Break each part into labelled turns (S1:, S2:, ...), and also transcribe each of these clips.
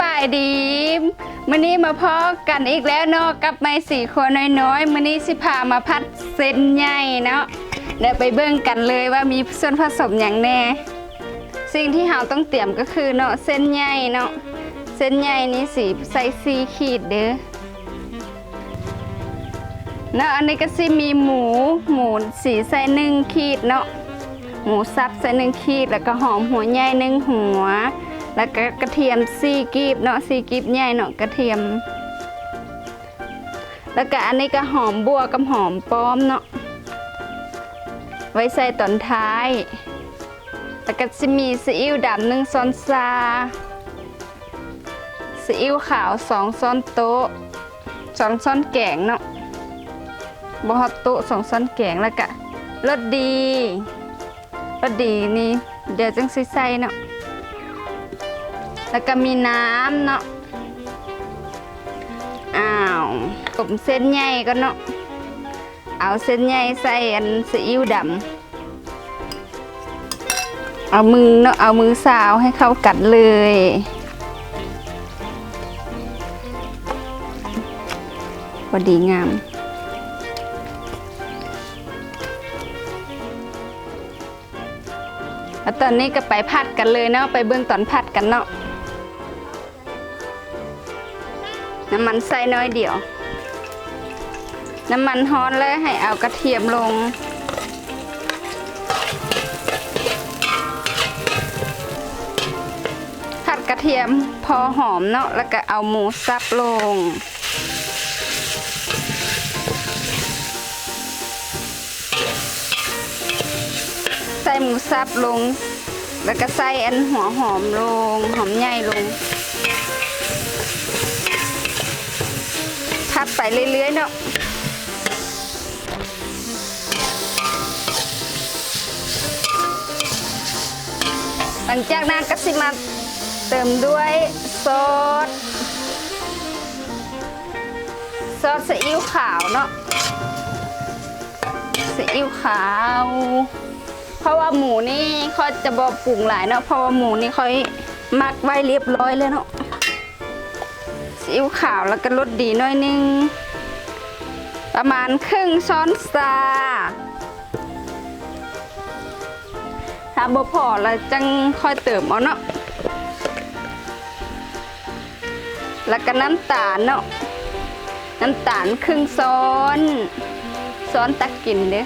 S1: บายดีมื้อนี้มาพอกันอีกแล้วเนาะกับไม้สี่คนน้อยๆมื้อนี้สิพามาพัดเส้นใหญ่เนาะเดี๋ยวไปเบิ่งกันเลยว่ามีส่วนผสมอย่างแน่สิ่งที่เราต้องเตรียมก็คือเนาะเส้นใหญ่เนาะเส้นใหญ่นี้สีใส่ซีขีดเด้อเนาะอันนี้ก็สิมีหมูหมูสีใส่หนึ่งขีดเนาะหมูสับใส่หนึ่งขีดแล้วก็หอมหัวใหญ่หนึ่งหัว แล้วก็กระเทียมสี่กีบเนาะสี่กีบใหญ่เนาะกระเทียม แล้วก็อันนี้ก็หอมบัวกับหอมป้อมเนาะไว้ใส่ตอนท้าย แล้วก็จะมีซีอิ๊วดำหนึ่งช้อนชาซีอิ๊วขาวสองช้อนโต๊ะสองช้อนแกงเนาะบะฮอตโต๊ะสองช้อนแกงแล้วก็รสดีรสดีนี่เดี๋ยวจังสิใส่เนาะ แล้วก็มีน้ำเนาะ อ้าวกลมเส้นใหญ่ก็เนาะ เอาเส้นใหญ่ใส่อันซีอิ๊วดำ เอามือเนาะ เอามือสาวให้เข้ากันเลยพอดีงามแล้วตอนนี้ก็ไปพัดกันเลยเนาะไปเบื้องตอนพัดกันเนาะ น้ำมันใส่น้อยเดียว น้ำมันฮ้อนแล้วให้เอากระเทียมลง ผัดกระเทียมพอหอมเนาะแล้วก็เอาหมูสับลงใส่หมูสับลง แล้วก็ใส่อันหัวหอมลง หอมใหญ่ลง พัดไปเรื่อยๆเนาะหลังจากนั้นก็สิมาเติมด้วยซอสซอสซีอิ๊วขาวเนาะซีอิ๊วขาว เพราะว่าหมูนี่เขาจะบอกปรุงหลายเนาะเพราะว่าหมูนี่เขาหมักไว้เรียบร้อยเลยเนาะ ซีอิ๊วขาวแล้วก็รสดีน้อยนึง ประมาณครึ่งช้อนชาถ้าบ่พอแล้วจังค่อยเติมเอาเนาะแล้วก็น้ำตาลเนาะน้ำตาลครึ่งช้อนช้อนตักกินเด้อ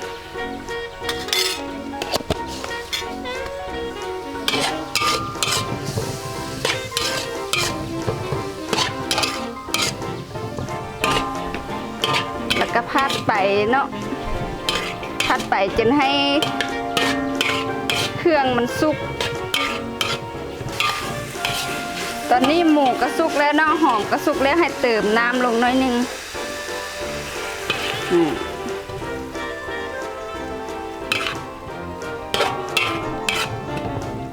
S1: ก็พัดไปเนาะพัดไปจนให้เครื่องมันสุก ตอนนี้หมูก็สุกแล้วเนาะหอมก็สุกแล้วให้เติมน้ำลงน้อยนึง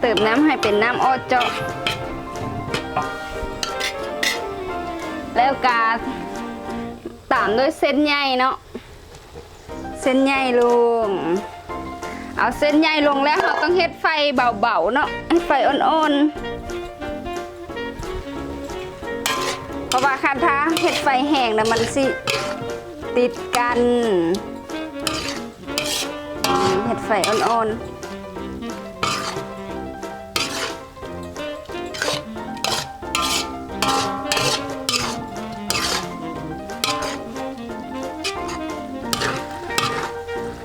S1: เติมน้ำให้เป็นน้ำอ้อเจาะแล้วกาามด้วยเส้นใหญ่เนาะเส้นใหญ่ลง เอาเส้นใหญ่ลงแล้วเราต้องเฮ็ดไฟเบาๆเนาะไฟอ่อนๆเพราะว่าคันท้าเฮ็ดไฟแห้งนะมันสิติดกันเฮ็ดไฟอ่อนๆ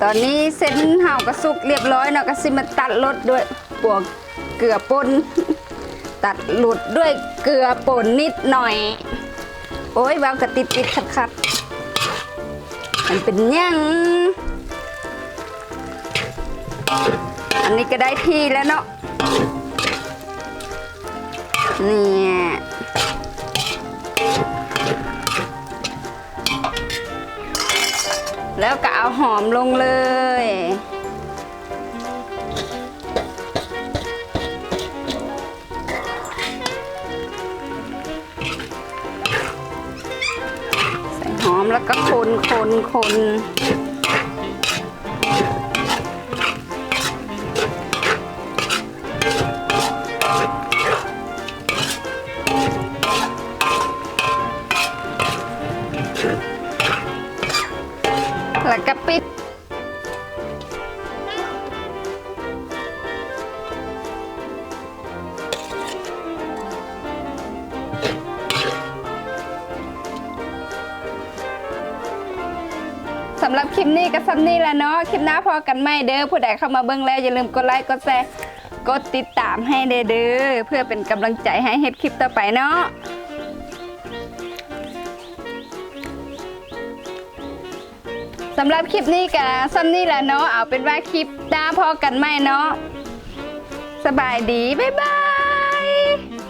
S1: ตอนนี้เส้นเห่าก็สุกเรียบร้อยเนาะก็สิมาตัดรสด้วยปวกเกลือป่นตัดหลุดด้วยเกลือป่นนิดหน่อย โอ้ยบางกระติดติดขัดขัดมันเป็นยังอันนี้ก็ได้ที่แล้วเนาะเนี่ย แล้วก็เอาหอมลงเลย ใส่หอมแล้วก็คนคนคน กะปิสำหรับคลิปนี้ก็ซ้ำนี่แหละเนาะ คลิปหน้าพอกันไหมเด้อ ผู้ใดเข้ามาเบิ่งแล้ว อย่าลืมกดไลค์ กดแชร์ กดติดตามให้เด้อ เพื่อเป็นกำลังใจให้เฮ็ดคลิปต่อไปเนาะ สำหรับคลิปนี้ก็ซ้ำนี่แหละเนาะเอาเป็นว่าคลิปหน้าพอกันไหมเนาะสบายดี บ๊ายบาย